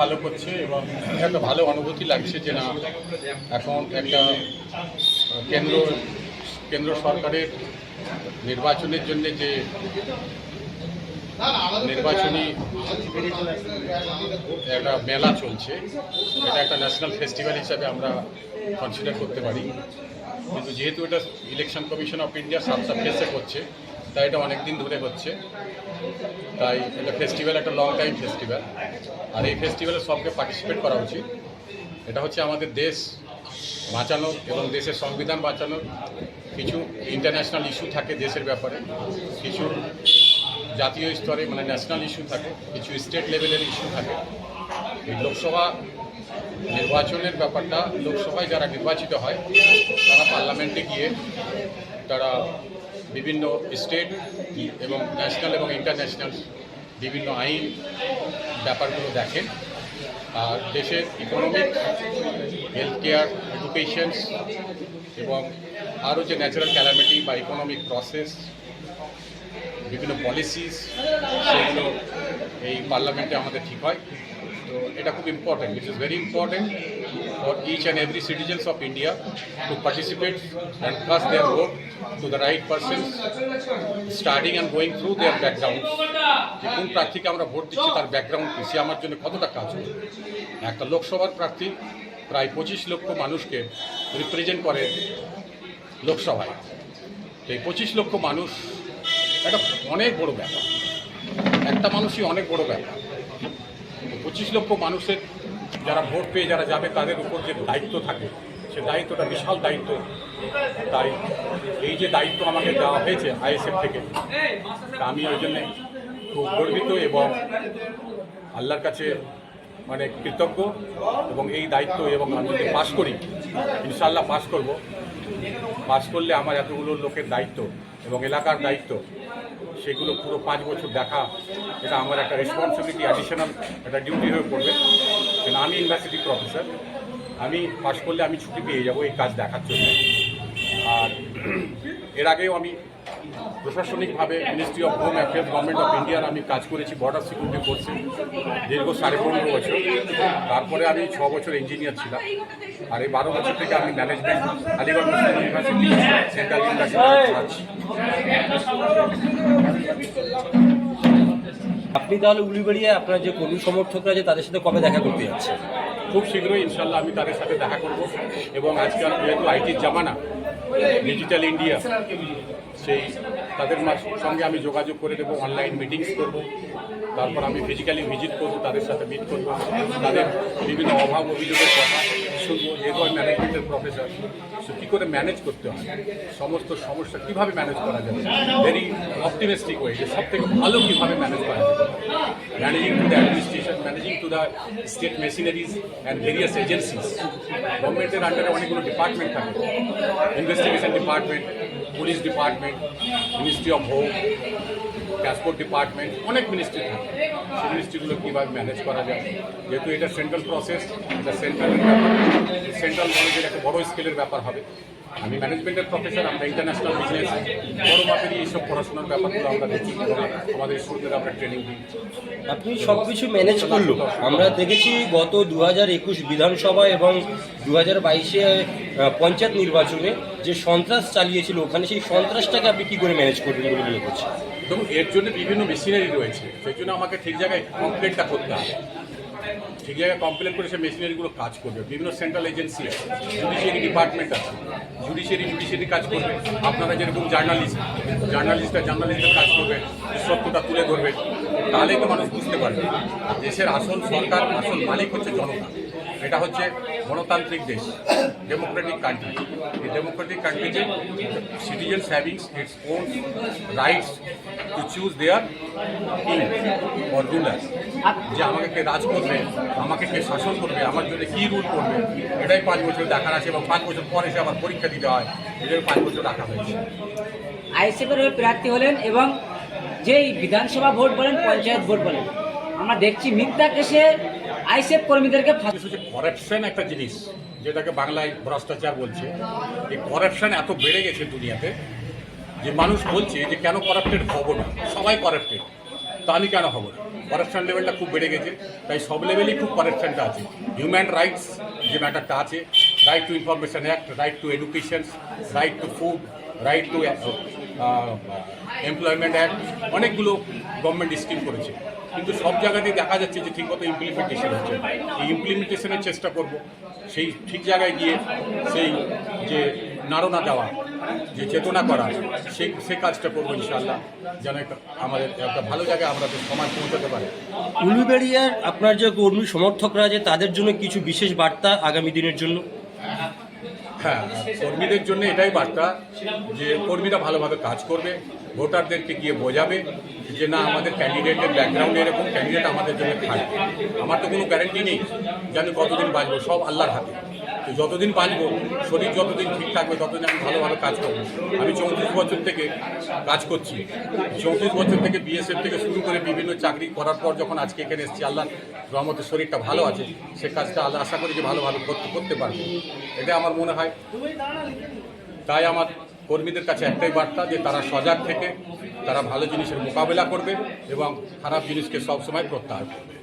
ভালো করছে এবং একটা ভালো অনুভূতি লাগছে যে না, এখন একটা কেন্দ্র কেন্দ্র সরকারের নির্বাচনের জন্য যে নির্বাচনী একটা মেলা চলছে, এটা একটা ন্যাশনাল ফেস্টিভ্যাল হিসাবে আমরা কনসিডার করতে পারি। কিন্তু যেহেতু এটা ইলেকশন কমিশন অফ ইন্ডিয়া সাতটা ফেসে করছে তাই এটা অনেক দিন ধরে হচ্ছে। তাই এটা ফেস্টিভ্যাল একটা লং টাইম ফেস্টিভ্যাল আর এই ফেস্টিভ্যালে সবকে পার্টিসিপেট করা উচিত। এটা হচ্ছে আমাদের দেশ বাঁচানোর এবং দেশের সংবিধান বাঁচানোর। কিছু ইন্টারন্যাশনাল ইস্যু থাকে দেশের ব্যাপারে। কিছু জাতীয় স্তরে মানে ন্যাশনাল ইস্যু থাকে, কিছু স্টেট লেভেলের ইস্যু থাকে। এই লোকসভা নির্বাচনের ব্যাপারটা, লোকসভায় যারা নির্বাচিত হয়, তারা পার্লামেন্টে গিয়ে তারা বিভিন্ন স্টেট এবং ন্যাশনাল এবং ইন্টারন্যাশনাল বিভিন্ন আইন ব্যাপারগুলো দেখেন। আর দেশের ইকোনমিক হেলথ কেয়ার এডুকেশন এবং আরও যে ন্যাচারাল ক্যালামিটি বা ইকোনমিক প্রসেস বিভিন্ন পলিসিস সেগুলো এই পার্লামেন্টে আমাদের ঠিক হয়। তো এটা খুব important it is very important for each and every citizens of India to participate and cast their vote to the right person starting and going through their background যে কোন প্রার্থীকে আমরা ভোট দিচ্ছি তার ব্যাকগ্রাউন্ড সে আমার জন্য কতটা কাজ করে একটা লোকসভার প্রার্থী প্রায় পঁচিশ লক্ষ মানুষকে রিপ্রেজেন্ট করে লোকসভায়। তো এই পঁচিশ লক্ষ মানুষ একটা অনেক বড় ব্যাপার। একটা মানুষই অনেক বড় ব্যাপার। পঁচিশ লক্ষ মানুষের যারা ভোট পেয়ে যারা যাবে, তাদের উপর যে দায়িত্ব থাকে, সে দায়িত্বটা বিশাল দায়িত্ব। তাই এই যে দায়িত্ব আমাকে দেওয়া হয়েছে আইএসএফ থেকে আমি ওই জন্যে খুব গর্বিত এবং আল্লাহর কাছে মানে কৃতজ্ঞ এবং এই দায়িত্ব এবং আমি যদি পাশ করি ইনশাল্লাহ পাশ করব। পাশ করলে আমার এতগুলো লোকের দায়িত্ব এবং এলাকার দায়িত্ব সেগুলো পুরো পাঁচ বছর দেখা, এটা আমার একটা রেসপন্সিবিলিটি অ্যাডিশনাল একটা ডিউটি হয়ে পড়বে। কেন আমি ইউনিভার্সিটি প্রফেসর আমি পাশ করলে আমি ছুটি পেয়ে যাব এই কাজ দেখার জন্য। এর আগেও আমি প্রশাসনিকভাবে ministry of home affairs government of ইন্ডিয়ার আমি কাজ করেছি বর্ডার সিকিউরিটি ফোর্সে দীর্ঘ সাড়ে পনেরো বছর। তারপরে আমি ছ বছর ইঞ্জিনিয়ার ছিলাম। আর এই বারো বছর থেকে আমি management Aligarh Muslim university central university আপনি তাহলে উলিবাড়িয়ে আপনার যে কর্মী সমর্থকরা আছে তাদের সাথে কবে দেখা করতে যাচ্ছে খুব শীঘ্রই ইনশাল্লাহ আমি তাদের সাথে দেখা করব। এবং আজকাল যেহেতু আইটির জামানা ডিজিটাল ইন্ডিয়া সেই তাদের সঙ্গে আমি যোগাযোগ করে দেবো অনলাইন মিটিংস করব, তারপর আমি ফিজিক্যালি ভিজিট করব, তাদের সাথে মিট করব। তাদের বিভিন্ন অভাব অভিযোগের কথা শুনব যেহেতু ম্যানেজমেন্টের প্রফেসর সো কী করে ম্যানেজ করতে হয়? সমস্ত সমস্যা কীভাবে ম্যানেজ করা যাবে ভেরি অপটিমিস্টিক ওয়ে যে সব থেকে ভালো কীভাবে ম্যানেজ করা যাবে managing to the administration managing to the state machineries and various agencies গভর্নমেন্টের আন্ডারে অনেকগুলো ডিপার্টমেন্ট থাকে। Investigation department police department ministry of home transport department, অনেক মিনিস্ট্রি থাকে। সেই মিনিস্ট্রিগুলো কীভাবে ম্যানেজ করা যায়? যেহেতু এটা সেন্ট্রাল প্রসেস এটা সেন্ট্রাল সেন্ট্রাল নলেজের একটা বড় স্কেলের ব্যাপার হবে। আমি ম্যানেজমেন্টের প্রফেসর আমরা ইন্টারন্যাশনাল বিজনেস বড় মাপেরই এইসব পড়াশোনার ব্যাপারগুলো আমরা দেখি আমাদের স্টুডেন্টদের আমরা ট্রেনিং দিই। আপনি সব কিছু ম্যানেজ করল। আমরা দেখেছি গত দু একুশ বিধানসভা এবং দু হাজার বাইশে পঞ্চায়েত নির্বাচনে যে সন্ত্রাস চালিয়েছিল, ওখানে সেই সন্ত্রাসটাকে আপনি কী করে ম্যানেজ করবেন বলে মনে করছেন? এবং এর জন্য বিভিন্ন মেশিনারি রয়েছে। সেই জন্য আমাকে ঠিক জায়গায় কমপ্লেনটা করতে হবে। ঠিক জায়গায় কমপ্লেন করে সে মেশিনারিগুলো কাজ করবে। বিভিন্ন সেন্ট্রাল এজেন্সি আছে জুডিশিয়ারি ডিপার্টমেন্ট আছে। জুডিশিয়ারি জুডিশিয়ারি কাজ করবে। আপনারা যেরকম জার্নালিস্ট জার্নালিস্টরা জার্নালিস্টের কাজ করবে, সত্যটা তুলে ধরবে, তাহলেই তো মানুষ বুঝতে পারবে। দেশের আসল সরকার, আসল মালিক হচ্ছে জনতা। এটা হচ্ছে গণতান্ত্রিক দেশ ডেমোক্রেটিক কান্ট্রি এই ডেমোক্রেটিক কান্ট্রিতে citizens having its own rights to choose their king or ruler যে আমাকে কে রাজ করবে, আমাকে কে শাসন করবে, আমার জন্য কী রুল করবে, এটাই পাঁচ বছর দেখার আছে এবং পাঁচ বছর পরে এসে আবার পরীক্ষা দিতে হয় এটাই পাঁচ বছর রাখা হয়েছে। আইএসএফের হয়ে প্রার্থী হলেন এবং যেই বিধানসভা ভোট বলেন, পঞ্চায়েত ভোট বলেন, আমরা দেখছি মিথ্যা কেসে আইএসএফ কর্মীদেরকে করাপশন একটা জিনিস, যেটাকে বাংলায় ভ্রষ্টাচার বলছে। এই করাপশন এত বেড়ে গেছে দুনিয়াতে যে মানুষ বলছে যে কেন করাপ্টেড হব না। সবাই করাপ্টেড তা আমি কেন হব না? করাপশন লেভেলটা খুব বেড়ে গেছে, তাই সব লেভেলেই খুব করাপশনটা আছে। হিউম্যান রাইটস যে ম্যাটারটা আছে right to information act right to education right to food right to employment act অনেকগুলো গভর্নমেন্ট স্কিম করেছে। কিন্তু সব জায়গাতেই দেখা যাচ্ছে যে ঠিকমতো ইমপ্লিমেন্টেশন হচ্ছে। এই ইমপ্লিমেন্টেশনের চেষ্টা করব। সেই ঠিক জায়গায় গিয়ে সেই যে নাড়না দেওয়া, যে চেতনা করা সেই সে কাজটা করব ইনশাল্লাহ যেন আমাদের একটা ভালো জায়গায় আমরা সমাজ পৌঁছাতে পারি। উলুবেড়িয়ার আপনার যে কর্মী সমর্থকরা আছে, তাদের জন্য কিছু বিশেষ বার্তা আগামী দিনের জন্য? হ্যাঁ কর্মীদের জন্য এটাই বার্তা যে কর্মীরা ভালোভাবে কাজ করবে, ভোটারদেরকে গিয়ে বোঝাবে যে না, আমাদের ক্যান্ডিডেটের ব্যাকগ্রাউন্ডে এরকম ক্যান্ডিডেট আমাদের জন্য থাকবে। আমার তো কোনো গ্যারেন্টি নেই যে আমি কতদিন বাঁচবো, সব আল্লাহর হাতে। তো যতদিন বাঁচবো, শরীর যতদিন ঠিক থাকবে, ততদিন আমি ভালোভাবে কাজ করব। আমি চৌত্রিশ বছর থেকে কাজ করছি। চৌত্রিশ বছর থেকে বিএসএফ থেকে শুরু করে বিভিন্ন চাকরি করার পর যখন আজকে এখানে এসেছি, আল্লাহ রহমতের শরীরটা ভালো আছে। সে কাজটা আল্লাহ আশা করি যে ভালো ভালো করতে করতে পারব। এটা আমার মনে হয়। তাই আমার কর্মীদের কাছে একটাই বার্তা যে তারা সজাগ থেকে তারা ভালো জিনিসের মোকাবেলা করবে এবং খারাপ জিনিসকে সবসময় প্রত্যাহার করবে।